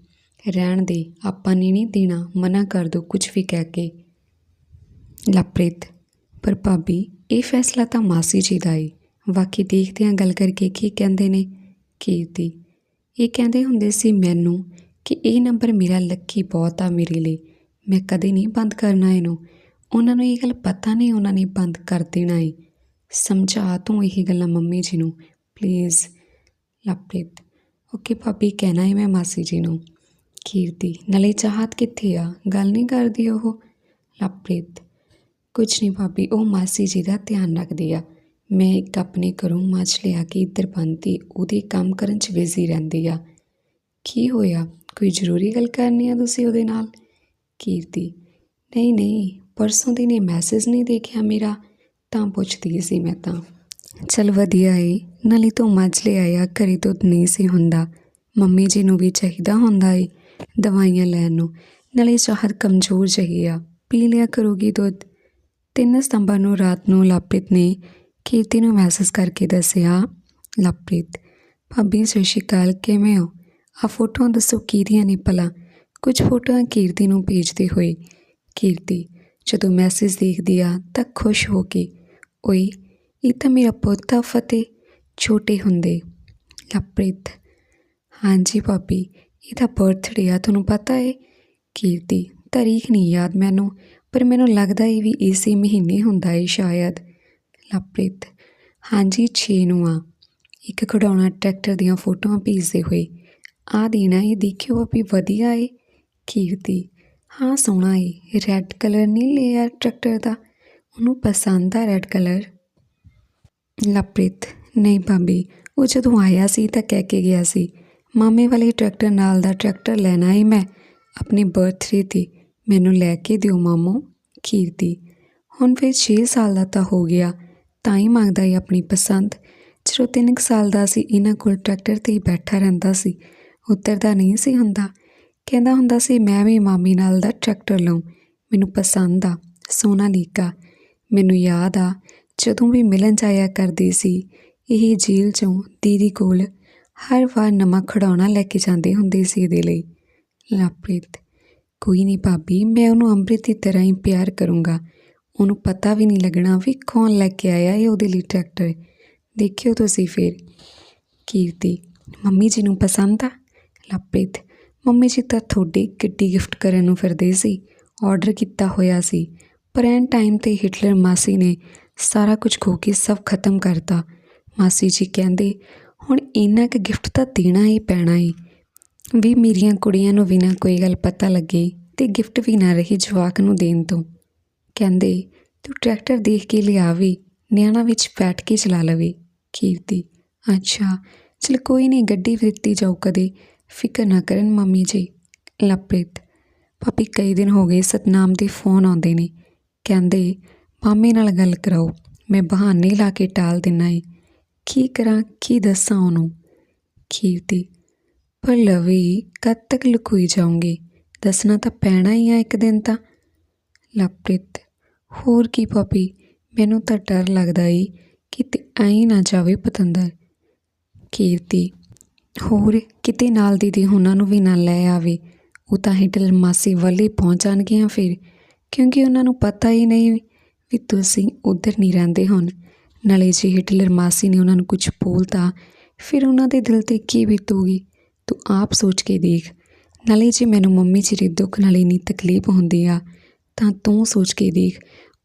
ਰਹਿਣ ਦੇ, ਆਪਾਂ ਨੇ ਨਹੀਂ ਦੇਣਾ, ਮਨਾ ਕਰ ਦੋ, ਕੁਝ ਵੀ ਕਹਿ ਕੇ। ਲਵਪ੍ਰੀਤ ਪਰ ਭਾਬੀ, ਇਹ ਫੈਸਲਾ ਤਾਂ ਮਾਸੀ ਜੀ ਦਾ ਏ। ਬਾਕੀ ਦੇਖਦੇ ਹਾਂ ਗੱਲ ਕਰਕੇ ਕੀ ਕਹਿੰਦੇ ਨੇ? ਕੀਰਤੀ, ਇਹ ਕਹਿੰਦੇ ਹੁੰਦੇ ਸੀ ਮੈਨੂੰ ਕਿ ਇਹ ਨੰਬਰ ਮੇਰਾ ਲੱਕੀ ਬਹੁਤ ਆ ਮੇਰੇ ਲਈ। ਮੈਂ ਕਦੇ ਨਹੀਂ ਬੰਦ ਕਰਨਾ ਇਹਨੂੰ। ਉਹਨਾਂ ਨੂੰ ਇਹ ਗੱਲ ਪਤਾ ਨਹੀਂ ਉਹਨਾਂ ਨੇ ਬੰਦ ਕਰ ਦੇਣਾ ਏ। ਸਮਝਾ ਤੂੰ ਇਹ ਗੱਲਾਂ ਮੰਮੀ ਜੀ ਨੂੰ। ਪਲੀਜ਼ ਲਵਪ੍ਰੀਤ। ਓਕੇ ਭਾਬੀ, ਕਹਿਣਾ ਹੈ ਮੈਂ ਮਾਸੀ ਜੀ ਨੂੰ। ਕੀਰਤੀ, ਨਲੇ ਚਾਹਤ ਕਿੱਥੇ ਆ? ਗੱਲ ਨਹੀਂ ਕਰਦੀ ਉਹ। ਲਪ੍ਰੀਤ ਕੁਝ ਨਹੀਂ ਭਾਬੀ, ਉਹ ਮਾਸੀ ਜੀ ਦਾ ਧਿਆਨ ਰੱਖਦੀ ਆ। ਮੈਂ ਇੱਕ ਆਪਣੇ ਘਰੋਂ ਮੱਝ ਲਿਆ ਕੇ ਇੱਧਰ ਬੰਨਤੀ ਉਹਦੇ ਕੰਮ ਕਰਨ 'ਚ ਬਿਜ਼ੀ ਰਹਿੰਦੀ ਆ। ਕੀ ਹੋਇਆ? ਕੋਈ ਜ਼ਰੂਰੀ ਗੱਲ ਕਰਨੀ ਆ ਤੁਸੀਂ ਉਹਦੇ ਨਾਲ? ਕੀਰਤੀ, ਨਹੀਂ ਨਹੀਂ, ਪਰਸੋਂ ਦੀ ਨੇ ਮੈਸੇਜ ਨਹੀਂ ਦੇਖਿਆ ਮੇਰਾ। ਤਾਂ ਪੁੱਛਦੀ ਸੀ ਮੈਂ ਤਾਂ, ਚਲ ਵਧੀਆ ਏ, ਨਾਲੇ ਤੂੰ ਮੱਝ ਲੈ ਆਇਆ, ਘਰੇ ਦੁੱਧ ਨਹੀਂ ਸੀ ਹੁੰਦਾ। ਮੰਮੀ ਜੀ ਨੂੰ ਵੀ ਚਾਹੀਦਾ ਹੁੰਦਾ ਏ, ਦਵਾਈਆਂ ਲੈਣ ਨੂੰ। ਨਾਲੇ ਚਾਹਤ ਕਮਜ਼ੋਰ ਜਿਹੀ ਆ, ਪੀ ਲਿਆ ਕਰੂਗੀ ਦੁੱਧ। ਤਿੰਨ ਸਤੰਬਰ ਨੂੰ ਰਾਤ ਨੂੰ ਲਵਪ੍ਰੀਤ ਨੇ ਕੀਰਤੀ ਨੂੰ ਮੈਸੇਜ ਕਰਕੇ ਦੱਸਿਆ ਲਵਪ੍ਰੀਤ ਭਾਬੀ ਸਤਿ ਸ਼੍ਰੀ ਅਕਾਲ, ਕਿਵੇਂ ਹੋ? ਆ ਫੋਟੋਆਂ ਦੱਸੋ ਕਿਹਦੀਆਂ ਨੇ ਭਲਾ? ਕੁਝ ਫੋਟੋਆਂ ਕੀਰਤੀ ਨੂੰ ਭੇਜਦੇ ਹੋਏ, ਕੀਰਤੀ, ਜਦੋਂ ਮੈਸੇਜ ਦੇਖਦੀ ਆ ਤਾਂ ਖੁਸ਼ ਹੋ ਕੇ ਓਏ ਇਹ ਤਾਂ ਮੇਰਾ ਪੁੱਤ ਆ ਫਤਿਹ। ਛੋਟੇ ਹੁੰਦੇ। ਲਵਪ੍ਰੀਤ ਹਾਂਜੀ ਭਾਬੀ ਇਹਦਾ ਬਰਥਡੇ ਆ, ਤੁਹਾਨੂੰ ਪਤਾ ਹੈ ਕੀਰਤੀ, ਤਾਰੀਖ ਨਹੀਂ ਯਾਦ ਮੈਨੂੰ, ਪਰ ਮੈਨੂੰ ਲੱਗਦਾ ਇਹ ਵੀ ਇਸੇ ਮਹੀਨੇ ਹੁੰਦਾ ਹੈ ਸ਼ਾਇਦ। ਲਵਪ੍ਰੀਤ ਹਾਂਜੀ 6 ਨੂੰ ਆ। ਇੱਕ ਖਿਡੌਣਾ ਟਰੈਕਟਰ ਦੀਆਂ ਫੋਟੋਆਂ ਭੇਜਦੇ ਹੋਏ। ਆ ਦੇਣਾ ਇਹ ਦੇਖਿਓ ਵੀ ਵਧੀਆ ਏ। ਕੀਰਤੀ। ਹਾਂ, ਸੋਹਣਾ ਏ। ਰੈੱਡ ਕਲਰ ਨਹੀਂ ਲਿਆ ਟਰੈਕਟਰ ਦਾ। ਉਹਨੂੰ ਪਸੰਦ ਆ ਰੈੱਡ ਕਲਰ ਲਵਪ੍ਰੀਤ ਨਹੀਂ ਭਾਬੀ, ਉਹ ਜਦੋਂ ਆਇਆ ਸੀ ਤਾਂ ਕਹਿ ਕੇ ਗਿਆ ਸੀ, ਮਾਮੇ ਵਾਲੇ ਟਰੈਕਟਰ ਨਾਲ ਦਾ ਟਰੈਕਟਰ ਲੈਣਾ ਏ ਮੈਂ, ਆਪਣੇ ਬਰਥਡੇ ਤੇ ਮੈਨੂੰ ਲੈ ਕੇ ਦਿਓ ਮਾਮੂ ਦੀ। ਹੁਣ ਫਿਰ 6 ਸਾਲ ਦਾ ਤਾਂ ਹੋ ਗਿਆ, ਤਾਂ ਹੀ ਮੰਗਦਾ ਏ ਆਪਣੀ ਪਸੰਦ। ਜਦੋਂ ਤਿੰਨ ਕੁ ਸਾਲ ਦਾ ਸੀ, ਇਹਨਾਂ ਕੋਲ ਟਰੈਕਟਰ ਤੇ ਹੀ ਬੈਠਾ ਰਹਿੰਦਾ ਸੀ, ਉਤਰਦਾ ਨਹੀਂ ਸੀ ਹੁੰਦਾ। ਕਹਿੰਦਾ ਹੁੰਦਾ ਸੀ, ਮੈਂ ਵੀ ਮਾਮੀ ਨਾਲ ਦਾ ਟਰੈਕਟਰ ਲਵਾਂ ਮੈਨੂੰ ਪਸੰਦ ਆ ਸੋਨਾਲੀਕਾ ਮੈਨੂੰ ਯਾਦ ਆ, ਜਦੋਂ ਵੀ ਮਿਲਣ ਜਾਇਆ ਕਰਦੀ ਸੀ, ਇਹ ਜੇਲ੍ਹ ਚੋਂ ਦੀਦੀ ਕੋਲ ਹਰ ਵਾਰ ਨਵਾਂ ਖਿਡੌਣਾ ਲੈ ਕੇ ਜਾਂਦੇ ਹੁੰਦੇ ਸੀ ਇਹਦੇ ਲਈ। ਲਵਪ੍ਰੀਤ ਕੋਈ ਨਹੀਂ ਭਾਬੀ, ਮੈਂ ਉਹਨੂੰ ਅੰਮ੍ਰਿਤ ਦੀ ਤਰ੍ਹਾਂ ਹੀ ਪਿਆਰ ਕਰੂੰਗਾ। ਉਹਨੂੰ ਪਤਾ ਵੀ ਨਹੀਂ ਲੱਗਣਾ ਵੀ ਕੌਣ ਲੈ ਕੇ ਆਇਆ ਇਹ ਉਹਦੇ ਲਈ ਟਰੈਕਟਰ ਦੇਖਿਓ ਤੁਸੀਂ ਫਿਰ। ਕੀਰਤੀ, ਮੰਮੀ ਜੀ ਨੂੰ ਪਸੰਦ ਆ? ਲਵਪ੍ਰੀਤ ਮੰਮੀ ਜੀ ਤਾਂ ਤੁਹਾਡੀ ਗੱਡੀ ਗਿਫਟ ਕਰਨ ਨੂੰ ਫਿਰਦੇ ਸੀ। ਆਰਡਰ ਕੀਤਾ ਹੋਇਆ ਸੀ। ਪਰ ਐਨ ਟਾਈਮ ਤੇ ਹਿਟਲਰ ਮਾਸੀ ਨੇ ਸਾਰਾ ਕੁਝ ਖੋ ਕੇ ਸਭ ਖਤਮ ਕਰਤਾ। ਮਾਸੀ ਜੀ ਕਹਿੰਦੇ, ਹੁਣ ਇੰਨਾ ਕੁ ਗਿਫਟ ਤਾਂ ਦੇਣਾ ਹੀ ਪੈਣਾ ਏ। ਵੀ ਮੇਰੀਆਂ ਕੁੜੀਆਂ ਨੂੰ ਵੀ ਨਾ ਕੋਈ ਗੱਲ ਪਤਾ ਲੱਗੇ ਤੇ ਗਿਫਟ ਵੀ ਨਾ ਰਹੀ ਜਵਾਕ ਨੂੰ ਦੇਣ ਤੋਂ। ਕਹਿੰਦੇ, ਤੂੰ ਟਰੈਕਟਰ ਦੇਖ ਕੇ ਲਿਆ ਵੀ, ਨਿਆਣਾ ਵਿੱਚ ਬੈਠ ਕੇ ਚਲਾ ਲਵੇ। ਕੀਰਤੀ, ਅੱਛਾ, ਚਲ ਕੋਈ ਨਹੀਂ, ਗੱਡੀ ਵੀ ਦਿੱਤੀ ਜਾਊ ਕਦੇ, ਫਿਕਰ ਨਾ ਕਰਨ ਮੰਮੀ ਜੀ। ਲਪ੍ਰਿਤ ਪਾਪੀ ਕਈ ਦਿਨ ਹੋ ਗਏ ਸਤਨਾਮ ਦੇ ਫੋਨ ਆਉਂਦੇ ਨੇ। ਕਹਿੰਦੇ, ਮਾਮੇ ਨਾਲ ਗੱਲ ਕਰਾਓ, ਮੈਂ ਬਹਾਨੇ ਲਾ ਕੇ ਟਾਲ ਦਿੰਨਾ ਏ। ਕੀ ਕਰਾਂ, ਕੀ ਦੱਸਾਂ ਉਹਨੂੰ? ਕੀਰਤੀ ਪਰ ਲਵੀ, ਕਦ ਤੱਕ ਲੁਕੋਈ ਜਾਉਂਗੀ ਦੱਸਣਾ ਤਾਂ ਪੈਣਾ ਹੀ ਆ ਇੱਕ ਦਿਨ ਤਾਂ। ਲਪ੍ਰਿਤ, ਹੋਰ ਕੀ ਪਾਪੀ ਮੈਨੂੰ ਤਾਂ ਡਰ ਲੱਗਦਾ ਈ ਕਿਤੇ ਐਂ ਨਾ ਜਾਵੇ ਪਤੰਦਰ। ਕੀਰਤੀ ਹੋਰ ਕਿਤੇ ਨਾਲ ਦੀਦੀ ਉਹਨਾਂ ਨੂੰ ਵੀ ਨਾ ਲੈ ਆਵੇ, ਉਹ ਤਾਂ ਹਿਟਲਰ ਮਾਸੀ ਵੱਲੇ ਪਹੁੰਚ ਜਾਣਗੀਆਂ ਫਿਰ। ਕਿਉਂਕਿ ਉਹਨਾਂ ਨੂੰ ਪਤਾ ਹੀ ਨਹੀਂ ਵੀ ਤੁਸੀਂ ਉੱਧਰ ਨਹੀਂ ਰਹਿੰਦੇ ਹੋਣ। ਨਾਲੇ ਜੇ ਹਿਟਲਰ ਮਾਸੀ ਨੇ ਉਹਨਾਂ ਨੂੰ ਕੁਝ ਬੋਲਤਾ, ਫਿਰ ਉਹਨਾਂ ਦੇ ਦਿਲ ਤੇ ਕੀ ਬੀਤੂਗੀ? ਤੂੰ ਆਪ ਸੋਚ ਕੇ ਦੇਖ। ਨਾਲੇ ਜੇ ਮੈਨੂੰ ਮੰਮੀ ਜੀ ਦੇ ਦੁੱਖ ਨਾਲ ਇੰਨੀ ਤਕਲੀਫ ਹੁੰਦੀ ਆ, ਤਾਂ ਤੂੰ ਸੋਚ ਕੇ ਦੇਖ,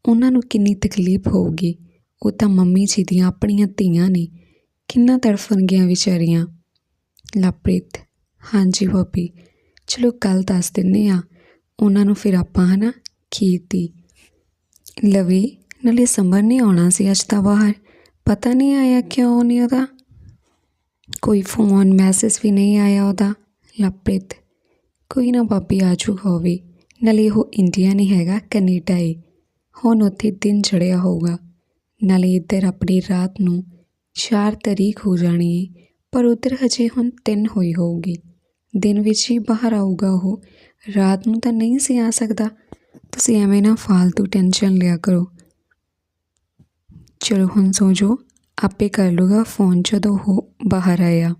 ਉਹਨਾਂ ਨੂੰ ਕਿੰਨੀ ਤਕਲੀਫ ਹੋਊਗੀ। ਉਹ ਤਾਂ ਮੰਮੀ ਜੀ ਦੀਆਂ ਆਪਣੀਆਂ ਧੀਆਂ ਨੇ, ਕਿੰਨਾ ਤੜਫਣਗੀਆਂ ਵਿਚਾਰੀਆਂ। ਲਪ੍ਰਿਤ ਹਾਂਜੀ ਭਾਬੀ, ਚਲੋ ਕੱਲ ਦੱਸ ਦਿੰਨੇ ਆ। ਉਹਨਾਂ ਨੂੰ ਫਿਰ ਆਪਾਂ, ਹਨਾ? ਖੀਰ ਦੀ। ਲਵੀ, ਨਾਲੇ ਸਮਰ ਨਹੀਂ ਆਉਣਾ ਸੀ ਅੱਜ ਤਾਂ ਬਾਹਰ। ਪਤਾ ਨਹੀਂ ਆਇਆ ਕਿਉਂ ਨਹੀਂ ਉਹਦਾ। ਕੋਈ ਫੋਨ ਮੈਸੇਜ ਵੀ ਨਹੀਂ ਆਇਆ ਉਹਦਾ। ਲਪ੍ਰਿਤ, ਕੋਈ ਨਾ ਭਾਬੀ ਆਜੂ ਹੋਵੇ ਨਾਲੇ ਉਹ ਇੰਡੀਆ ਨਹੀਂ ਹੈਗਾ, ਕੈਨੇਡਾ ਏ। ਹੁਣ ਉੱਥੇ ਦਿਨ ਚੜਿਆ ਹੋਊਗਾ। ਨਾਲੇ ਇੱਧਰ ਆਪਣੀ ਰਾਤ ਨੂੰ 4 ਤਰੀਕ ਹੋ ਜਾਣੀ ਏ, ਪਰ ਉੱਧਰ ਹਜੇ ਹੁਣ 3 ਹੋਈ ਹੋਊਗੀ। ਦਿਨ ਵਿੱਚ ਹੀ ਬਾਹਰ ਆਊਗਾ ਉਹ। ਰਾਤ ਨੂੰ ਤਾਂ ਨਹੀਂ ਸੀ ਆ ਸਕਦਾ। ਤੁਸੀਂ ਐਵੇਂ ਨਾ ਫालतू ਟੈਨਸ਼ਨ ਲਿਆ ਕਰੋ। ਚਲੋ ਹੁਣ ਸੋ ਜੋ ਆਪੇ ਕਰ ਲੂਗਾ ਫੋਨ ਜਦੋਂ ਉਹ ਬਾਹਰ ਆਇਆ।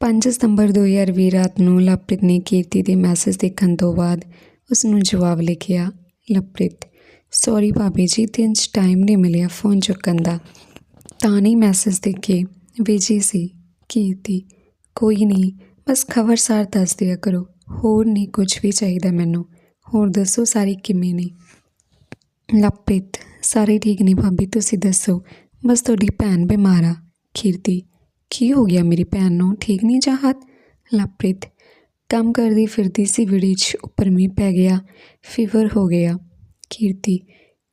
5 ਸਤੰਬਰ 2020 ਰਾਤ ਨੂੰ ਲਵਪ੍ਰੀਤ ਨੇ ਕੀਰਤੀ ਦੇ ਮੈਸੇਜ ਦੇਖਣ ਤੋਂ ਬਾਅਦ ਉਸ ਨੂੰ ਜਵਾਬ ਲਿਖਿਆ ਲਵਪ੍ਰੀਤ ਸੌਰੀ ਭਾਬੀ ਜੀ, ਦਿਨ 'ਚ ਟਾਈਮ ਨਹੀਂ ਮਿਲਿਆ ਫੋਨ ਚੁੱਕਣ ਦਾ। ਤਾਂ ਨਹੀਂ ਮੈਸੇਜ ਦੇਖੇ, ਵਿਜੀ ਸੀ, ਕੀਰਤੀ, ਕੋਈ ਨਹੀਂ ਬਸ ਖਬਰਸਾਰ ਦੱਸ ਦਿਆ ਕਰੋ, ਹੋਰ ਨਹੀਂ ਕੁਝ ਵੀ ਚਾਹੀਦਾ ਮੈਨੂੰ। ਹੋਰ ਦੱਸੋ ਸਾਰੇ ਕਿਵੇਂ ਨੇ? ਲਪਿਤ ਸਾਰੇ ਠੀਕ ਨੇ ਭਾਬੀ, ਤੁਸੀਂ ਦੱਸੋ? ਬਸ ਤੁਹਾਡੀ ਭੈਣ ਬਿਮਾਰ ਆ। ਕੀਰਤੀ ਕੀ ਹੋ ਗਿਆ ਮੇਰੀ ਭੈਣ ਨੂੰ? ਠੀਕ ਨਹੀਂ ਚਾਹਤ ਲਪਿਤ ਕੰਮ ਕਰਦੀ ਫਿਰਦੀ ਸੀ ਵਿੜੀ 'ਚ, ਉੱਪਰ ਮੀਂਹ ਪੈ ਗਿਆ ਫੀਵਰ ਹੋ ਗਿਆ। ਕੀਰਤੀ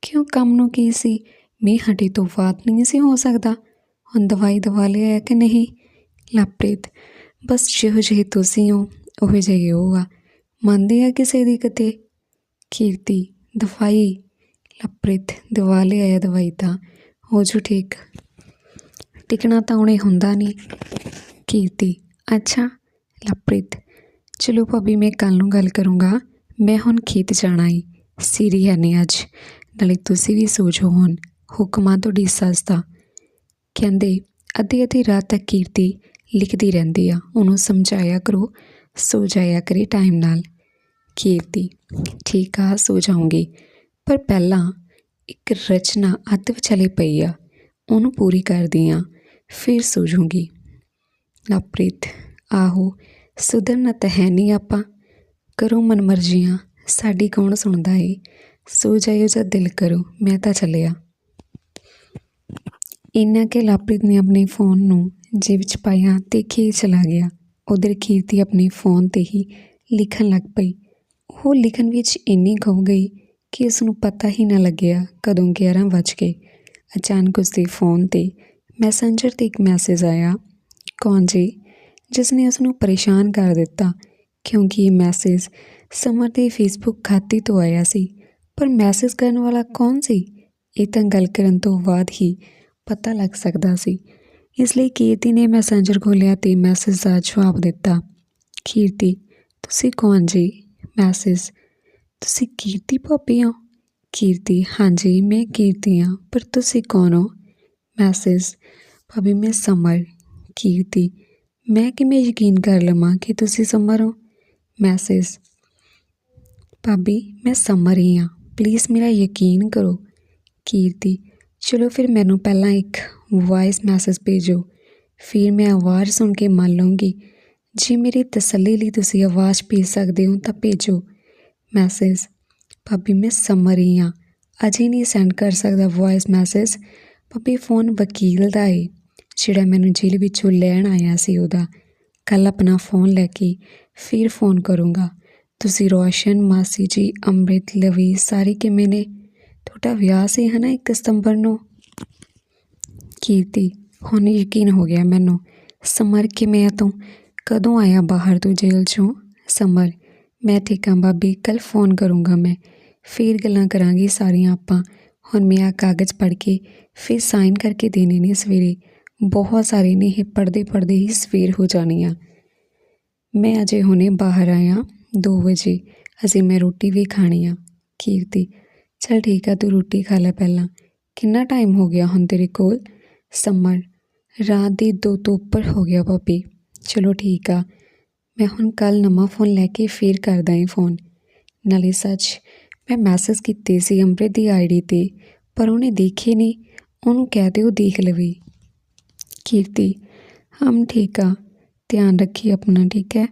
ਕਿਉਂ ਕੰਮ ਨੂੰ ਕੀ ਸੀ? ਮੀਂਹ ਹਟੇ ਤੋਂ ਬਾਅਦ ਨਹੀਂ ਸੀ ਹੋ ਸਕਦਾ। ਹੁਣ ਦਵਾਈ ਦਵਾ ਲਿਆ ਕਿ ਨਹੀਂ? ਲਪ੍ਰੀਤ, ਬਸ ਜਿਹੋ ਜਿਹੇ ਤੁਸੀਂ ਹੋ, ਉਹ ਜਿਹੇ ਉਹ ਆ। ਮੰਨਦੇ ਆ ਕਿਸੇ ਦੀ ਕਿਤੇ? ਕੀਰਤੀ ਦਵਾਈ ਲਪ੍ਰਿਤ ਦਵਾ ਲਿਆਇਆ ਦਵਾਈ ਤਾਂ। ਹੋ ਜੂ ਠੀਕ। ਟਿਕਣਾ ਤਾਂ ਉਹਨੇ ਹੁੰਦਾ ਨਹੀਂ ਕੀਰਤੀ, ਅੱਛਾ, ਲਪ੍ਰਿਤ। ਚਲੋ ਭਾਬੀ, ਮੈਂ ਕੱਲ ਨੂੰ ਗੱਲ ਕਰੂੰਗਾ। ਮੈਂ ਹੁਣ ਖੇਤ ਜਾਣਾ ਈ। ਸੀਰੀ ਹੈ ਨਹੀਂ ਅੱਜ। ਨਾਲੇ ਤੁਸੀਂ ਵੀ ਸੋਚੋ ਹੁਣ। ਹੁਕਮਾਂ ਤੁਹਾਡੀ ਸੱਸ ਦਾ। ਕਹਿੰਦੇ, ਅੱਧੀ ਅੱਧੀ ਰਾਤ ਤੱਕ ਕੀਰਤੀ ਲਿਖਦੀ ਰਹਿੰਦੀ ਆ। ਉਹਨੂੰ ਸਮਝਾਇਆ ਕਰੋ। ਸੋ ਜਾਇਆ ਕਰੇ ਟਾਈਮ ਨਾਲ। ਕੀਰਤੀ, ਠੀਕ ਆ, ਸੋ ਜਾਊਂਗੀ। ਪਰ ਪਹਿਲਾਂ ਇੱਕ ਰਚਨਾ ਅੱਧ ਵਿਚਾਲੇ ਪਈ ਆ, ਉਹਨੂੰ ਪੂਰੀ ਕਰਦੀ ਆ, ਫਿਰ ਸੋ ਜਾਊਂਗੀ। ਲਪ੍ਰੀਤ ਆਹੋ, ਸੁਧਰਨਾ ਤਾਂ ਹੈ ਨਹੀਂ ਆਪਾਂ। ਕਰੋ ਮਨਮਰਜ਼ੀਆਂ, ਸਾਡੀ ਕੌਣ ਸੁਣਦਾ ਏ? ਸੋ ਜਾਇਓ ਜਦ ਦਿਲ ਕਰੋ, ਮੈਂ ਤਾਂ ਚੱਲਿਆ। ਇੰਨਾ ਕਿ ਲਪ੍ਰੀਤ ਨੇ ਆਪਣੇ ਫੋਨ ਨੂੰ ਜੇਬ ਵਿੱਚ ਪਾਇਆ ਤੇ ਖੇਤ ਚਲਾ ਗਿਆ। ਉਧਰ ਕੀਰਤੀ ਆਪਣੇ ਫੋਨ ਤੇ ਹੀ ਲਿਖਣ ਲੱਗ ਪਈ। ਉਹ ਲਿਖਣ ਵਿੱਚ ਇੰਨੀ ਖੋ ਗਈ ਕਿ ਉਸ ਨੂੰ ਪਤਾ ਹੀ ਨਾ ਲੱਗਿਆ ਕਦੋਂ 11 ਵੱਜ ਗਏ। ਅਚਾਨਕ ਉਸ ਦੇ ਫੋਨ ਤੇ ਮੈਸੇਂਜਰ ਤੇ ਇੱਕ ਮੈਸੇਜ ਆਇਆ, ਕੌਣ ਜੀ? ਜਿਸ ਨੇ ਉਸ ਨੂੰ ਪਰੇਸ਼ਾਨ ਕਰ ਦਿੱਤਾ, ਕਿਉਂਕਿ ਇਹ ਮੈਸੇਜ ਸਮਰ ਦੇ ਫੇਸਬੁੱਕ ਖਾਤੇ ਤੋਂ ਆਇਆ ਸੀ। ਪਰ ਮੈਸੇਜ ਕਰਨ ਵਾਲਾ ਕੌਣ ਸੀ? ਇਹ ਤਾਂ ਗੱਲ ਕਰਨ ਤੋਂ ਬਾਅਦ ਹੀ ਪਤਾ ਲੱਗ ਸਕਦਾ ਸੀ। ਇਸ ਲਈ ਕੀਰਤੀ ਨੇ ਮੈਸੇਂਜਰ ਖੋਲ੍ਹਿਆ ਤੇ ਮੈਸੇਜ ਦਾ ਜਵਾਬ ਦਿੱਤਾ, ਕੀਰਤੀ, ਤੁਸੀਂ ਕੌਣ ਜੀ? ਮੈਸੇਜ। ਤੁਸੀਂ ਕੀਰਤੀ ਭਾਬੀ ਹੋ? ਕੀਰਤੀ, ਹਾਂਜੀ, ਮੈਂ ਕੀਰਤੀ ਹਾਂ, ਪਰ ਤੁਸੀਂ ਕੌਣ ਹੋ? ਮੈਸੇਜ, ਭਾਬੀ, ਮੈਂ ਸਮਰ ਕੀਰਤੀ, ਮੈਂ ਕਿਵੇਂ ਯਕੀਨ ਕਰ ਲਵਾਂ ਕਿ ਤੁਸੀਂ ਸਮਰ ਹੋ? ਮੈਸੇਜ, ਭਾਬੀ, ਮੈਂ ਸਮਰ ਹੀ ਹਾਂ, ਪਲੀਜ਼ ਮੇਰਾ ਯਕੀਨ ਕਰੋ। ਕੀਰਤੀ, ਚਲੋ ਫਿਰ ਮੈਨੂੰ ਪਹਿਲਾਂ ਇੱਕ ਵੌਇਸ ਮੈਸੇਜ ਭੇਜੋ, ਫਿਰ ਮੈਂ ਆਵਾਜ਼ ਸੁਣ ਕੇ ਮੰਨ ਲਵਾਂਗੀ ਜੇ ਮੇਰੀ ਤਸੱਲੀ ਲਈ ਤੁਸੀਂ ਆਵਾਜ਼ ਭੇਜ ਸਕਦੇ ਹੋ ਤਾਂ ਭੇਜੋ। ਮੈਸੇਜ। ਭਾਬੀ, ਮੈਂ ਸਮਰ ਹੀ ਹਾਂ। ਅਜੇ ਨਹੀਂ ਸੈਂਡ ਕਰ ਸਕਦਾ ਵੌਇਸ ਮੈਸੇਜ ਭਾਬੀ ਫੋਨ ਵਕੀਲ ਦਾ ਏ। ਜਿਹੜਾ ਮੈਨੂੰ ਜੇਲ੍ਹ ਵਿੱਚੋਂ ਲੈਣ ਆਇਆ ਸੀ ਉਹਦਾ। ਕੱਲ ਆਪਣਾ ਫੋਨ ਲੈ ਕੇ ਫਿਰ ਫੋਨ ਕਰੂੰਗਾ। ਤੁਸੀਂ ਰੋਸ਼ਨ ਮਾਸੀ ਜੀ, ਅੰਮ੍ਰਿਤ, ਲਵੀ ਸਾਰੇ ਕਿਵੇਂ ਨੇ? ਤੁਹਾਡਾ ਵਿਆਹ ਸੀ ਹਨਾ 1 ਸਤੰਬਰ ਨੂੰ? ਕੀਰਤੀ, ਹੁਣ ਯਕੀਨ ਹੋ ਗਿਆ ਮੈਨੂੰ। ਸਮਰ ਕਿਵੇਂ ਆ ਤੂੰ? ਕਦੋਂ ਆਇਆ ਬਾਹਰ ਤੋਂ ਜੇਲ੍ਹ ਚੋਂ? ਸਮਰ ਮੈਂ ਠੀਕ ਹਾਂ ਬਾਬੀ ਕੱਲ ਫੋਨ ਕਰੂੰਗਾ ਮੈਂ। ਫਿਰ ਗੱਲਾਂ ਕਰਾਂਗੇ ਸਾਰੀਆਂ ਆਪਾਂ। ਹੁਣ ਮੈਂ ਆ ਕਾਗਜ਼ ਪੜ੍ਹ ਕੇ ਫਿਰ ਸਾਈਨ ਕਰਕੇ ਦੇਣੇ ਨੇ ਸਵੇਰੇ। ਬਹੁਤ ਸਾਰੇ ਨੇ ਇਹ ਪੜ੍ਹਦੇ ਪੜ੍ਹਦੇ ਹੀ ਸਵੇਰ ਹੋ ਜਾਣੀ ਆ ਮੈਂ ਅਜੇ ਹੁਣੇ ਬਾਹਰ ਆਇਆ 2 ਵਜੇ। ਅਜੇ ਮੈਂ ਰੋਟੀ ਵੀ ਖਾਣੀ ਆ। ਕੀਰਤੀ, ਚਲ ਠੀਕ ਆ, ਤੂੰ ਰੋਟੀ ਖਾ ਲੈ ਪਹਿਲਾਂ। ਕਿੰਨਾ ਟਾਈਮ ਹੋ ਗਿਆ ਹੁਣ ਤੇਰੇ ਕੋਲ? ਸਮਰ ਰਾਤ ਦੇ ਦੋ ਤੋਂ ਉੱਪਰ ਹੋ ਗਿਆ ਭਾਬੀ। ਚਲੋ ਠੀਕ ਆ। ਮੈਂ ਹੁਣ ਕੱਲ ਨਵਾਂ ਫੋਨ ਲੈ ਕੇ ਫੇਰ ਕਰਦਾ ਹਾਂ ਫੋਨ ਨਾਲੇ ਸੱਚ, ਮੈਂ ਮੈਸੇਜ ਕੀਤੇ ਸੀ ਅੰਮ੍ਰਿਤ ਦੀ ਆਈਡੀ ਤੇ, ਪਰ ਉਹਨੇ ਦੇਖੇ ਨਹੀਂ ਉਹਨੂੰ ਕਹਿ ਦਿਓ ਦੇਖ ਲਵੇ। ਕੀਰਤੀ ਹਮ ਠੀਕ ਆ। ਧਿਆਨ ਰੱਖੀ ਆਪਣਾ, ਠੀਕ ਹੈ?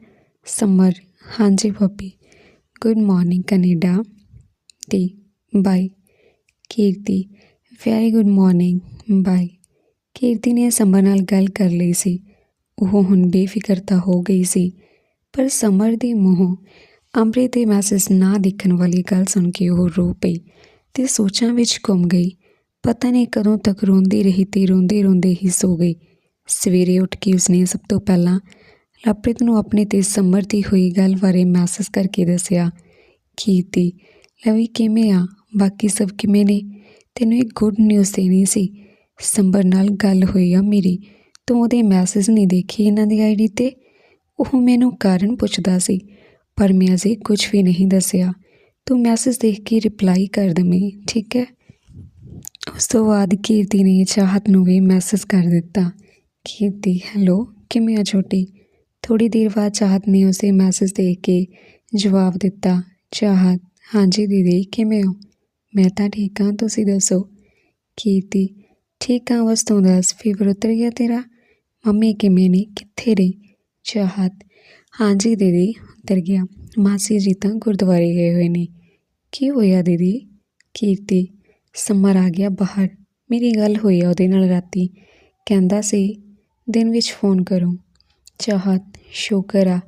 ਸਮਰ, ਹਾਂਜੀ ਭਾਬੀ। Good morning Canada. ਤੇ ਬਾਈ ਕੀਰਤੀ ਵੈਰੀ ਗੁੱਡ ਮਾਰਨਿੰਗ ਬਾਈ ਕੀਰਤੀ ਨੇ ਸਮਰ ਨਾਲ ਗੱਲ ਕਰ ਲਈ ਸੀ। ਉਹ ਹੁਣ ਬੇਫਿਕਰ ਤਾਂ ਹੋ ਗਈ ਸੀ, ਪਰ ਸਮਰ ਦੇ ਮੂੰਹੋਂ ਅੰਮ੍ਰਿਤ ਦੇ ਮੈਸੇਜ ਨਾ ਦੇਖਣ ਵਾਲੀ ਗੱਲ ਸੁਣ ਕੇ ਉਹ ਰੋ ਪਈ ਤੇ ਸੋਚਾਂ ਵਿੱਚ ਘੁੰਮ ਗਈ। ਪਤਾ ਨਹੀਂ ਕਦੋਂ ਤੱਕ ਰੋਂਦੀ ਰਹੀ ਤੇ ਰੋਂਦੇ ਰੋਂਦੇ ਹੀ ਸੋ ਗਈ। ਸਵੇਰੇ ਉੱਠ ਕੇ ਉਸਨੇ ਸਭ ਤੋਂ ਪਹਿਲਾਂ ਲਪ੍ਰਿਤ ਨੂੰ ਆਪਣੇ ਤੇ ਸਮਰ ਦੀ ਹੋਈ ਗੱਲ ਬਾਰੇ ਮੈਸੇਜ ਕਰਕੇ ਦੱਸਿਆ ਕੀਰਤੀ ਲਵੀ ਕਿਵੇਂ ਆ? ਬਾਕੀ ਸਭ ਕਿਵੇਂ ਨੇ? ਤੈਨੂੰ ਇੱਕ ਗੁੱਡ ਨਿਊਜ਼ ਦੇਣੀ ਸੀ। ਸੰਬਰ ਨਾਲ ਗੱਲ ਹੋਈ ਆ ਮੇਰੀ। ਤੂੰ ਉਹਦੇ ਮੈਸੇਜ ਨਹੀਂ ਦੇਖੇ ਇਹਨਾਂ ਦੀ ਆਈਡੀ ਤੇ? ਉਹ ਮੈਨੂੰ ਕਾਰਨ ਪੁੱਛਦਾ ਸੀ, ਪਰ ਮੈਂ ਅਜੇ ਕੁਝ ਵੀ ਨਹੀਂ ਦੱਸਿਆ। ਤੂੰ ਮੈਸੇਜ ਦੇਖ ਕੇ ਰਿਪਲਾਈ ਕਰ ਦਵੇਂ, ਠੀਕ ਹੈ? ਉਸ ਤੋਂ ਬਾਅਦ ਕੀਰਤੀ ਨੇ ਚਾਹਤ ਨੂੰ ਵੀ ਮੈਸੇਜ ਕਰ ਦਿੱਤਾ। ਕੀਰਤੀ, ਹੈਲੋ, ਕਿਵੇਂ ਆ ਛੋਟੀ? ਥੋੜੀ ਦੇਰ ਬਾਅਦ ਚਾਹਤ ਨੇ ਉਸੇ ਮੈਸੇਜ ਦੇਖ ਕੇ ਜਵਾਬ ਦਿੱਤਾ। ਚਾਹਤ, ਹਾਂਜੀ ਦੀਦੀ, ਕਿਵੇਂ ਹੋ? ਮੈਂ ਤਾਂ ਠੀਕ ਹਾਂ, ਤੁਸੀਂ ਦੱਸੋ? ਕੀਰਤੀ, ਠੀਕ ਹਾਂ, ਬਸ ਤੂੰ ਦੱਸ ਫੀਵਰ ਉਤਰ ਗਿਆ ਤੇਰਾ? ਮੰਮੀ ਕਿਵੇਂ ਨੇ? ਕਿੱਥੇ ਨੇ? ਚਾਹਤ। ਹਾਂਜੀ ਦੀਦੀ ਉਤਰ ਗਿਆ। ਮਾਸੀ ਜੀ ਤਾਂ ਗੁਰਦੁਆਰੇ ਗਏ ਹੋਏ ਨੇ। ਕੀ ਹੋਇਆ ਦੀਦੀ? ਕੀਰਤੀ, ਸਮਰ ਆ ਗਿਆ ਬਾਹਰ। ਮੇਰੀ ਗੱਲ ਹੋਈ ਆ ਉਹਦੇ ਨਾਲ ਰਾਤੀ। ਕਹਿੰਦਾ ਸੀ, ਦਿਨ ਵਿੱਚ ਫੋਨ ਕਰੂੰ। ਚਾਹਤ, ਸ਼ੁਕਰ ਆ।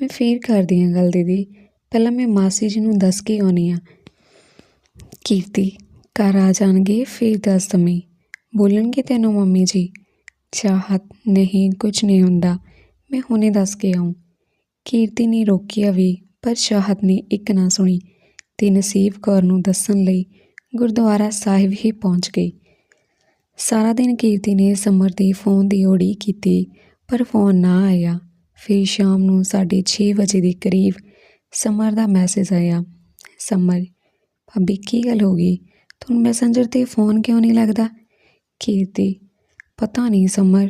ਮੈਂ ਫੇਰ ਕਰਦੀ ਹਾਂ ਗੱਲ ਦੀਦੀ। ਪਹਿਲਾਂ ਮੈਂ ਮਾਸੀ ਜੀ ਨੂੰ ਦੱਸ ਕੇ ਆਉਣੀ ਆ। ਕੀਰਤੀ, ਘਰ ਆ ਜਾਣਗੇ, ਫੇਰ ਦੱਸ ਦਮੀ। ਬੋਲਣਗੇ ਤੈਨੂੰ ਮੰਮੀ ਜੀ? ਚਾਹਤ ਨਹੀਂ, ਕੁਝ ਨਹੀਂ ਹੁੰਦਾ। ਮੈਂ ਹੁਣੇ ਦੱਸ ਕੇ ਆਉਂ ਕੀਰਤੀ ਨੇ ਰੋਕਿਆ ਵੀ, ਪਰ ਚਾਹਤ ਨੇ ਇੱਕ ਨਾ ਸੁਣੀ। ਤੇ ਨਸੀਬ ਕੌਰ ਨੂੰ ਦੱਸਣ ਲਈ ਗੁਰਦੁਆਰਾ ਸਾਹਿਬ ਹੀ ਪਹੁੰਚ ਗਈ। ਸਾਰਾ ਦਿਨ ਕੀਰਤੀ ਨੇ ਸਮਰ ਦੇ ਫੋਨ ਦੀ ਉਡੀਕ ਕੀਤੀ, ਪਰ ਫੋਨ ਨਾ ਆਇਆ। ਫਿਰ ਸ਼ਾਮ ਨੂੰ 6:30 ਵਜੇ ਦੇ ਕਰੀਬ ਸਮਰ ਦਾ ਮੈਸੇਜ ਆਇਆ। ਸਮਰ, ਭਾਬੀ ਕੀ ਗੱਲ ਹੋ ਗਈ? ਤੁਹਾਨੂੰ ਮੈਸੇਂਜਰ ਤੇ ਫੋਨ ਕਿਉਂ ਨਹੀਂ ਲੱਗਦਾ? ਕੀਰਤੀ ਪਤਾ ਨਹੀਂ ਸਮਰ।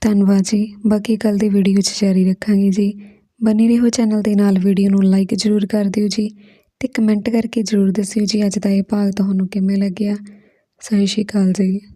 ਧੰਨਵਾਦ ਜੀ। ਬਾਕੀ ਕੱਲ ਦੀ ਵੀਡੀਓ 'ਚ ਜਾਰੀ ਰੱਖਾਂਗੇ ਜੀ। ਬਨੇ ਰਹੋ ਚੈਨਲ ਦੇ ਨਾਲ। ਵੀਡੀਓ ਨੂੰ ਲਾਈਕ ਜ਼ਰੂਰ ਕਰ ਦਿਓ ਜੀ ਤੇ ਕਮੈਂਟ ਕਰਕੇ ਜ਼ਰੂਰ ਦੱਸਿਓ ਜੀ ਅੱਜ ਦਾ ਇਹ ਭਾਗ ਤੁਹਾਨੂੰ ਕਿਵੇਂ ਲੱਗਿਆ। ਸਤਿ ਸ਼੍ਰੀ ਅਕਾਲ ਜੀ।